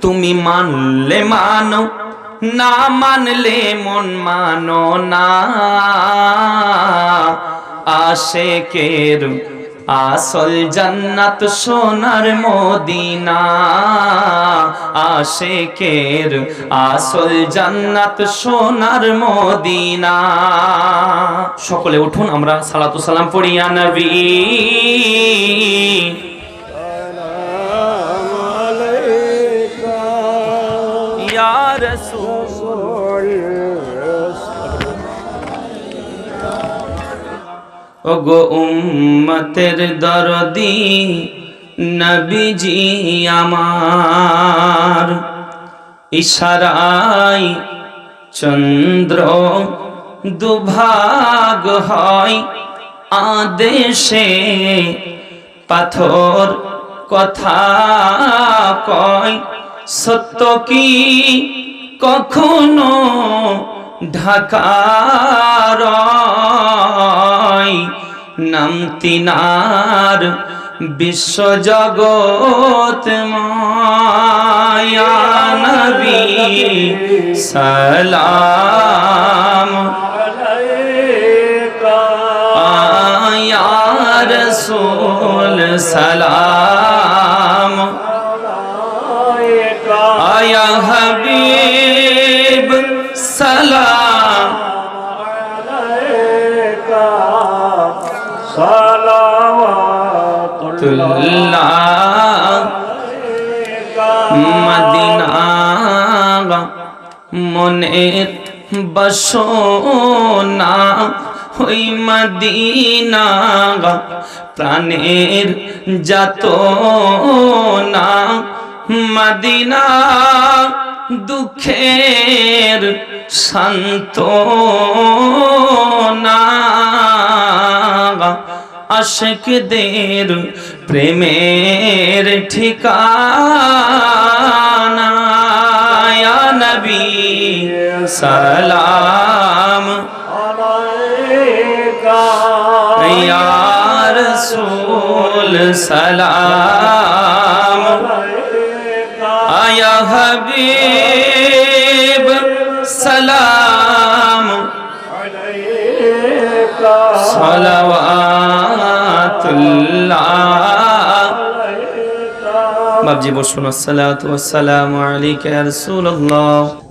তুমি মানলে মানো, না মানলে মন মানো না। আসে কের আসল জান্নাত সোনার মদিনা। আশেকের আসল জান্নাত সোনার মদিনা। সকলে উঠুন, আমরা সালাতু সালাম পড়িয়া নবী। রাসূল। ওগো উম্মতের দরদি নবীজি আমার। ইশারাই চন্দ্র দুভাগ হয় আদেশে। পাথর কথা কয় সত্য কি কখনো ঢাকার নাম তিনার বিশ্বজগৎ নবী সালাম আয়া রসূল সালাম আয়া হাবিব সালাম। তুল্লাহ। মদিনা মনের বসোনা ওই মদিনা প্রাণের যত মদিনা দুঃখের শান্ত না আশেকদের প্রেমের ঠিকানা। নবী সালাম ইয়া রাসূল সালাম। হাবিব সালাম। সালাওয়াতুল্লাহ। বাবজি বসুন আলাইকা ইয়া রাসূলুল্লাহ।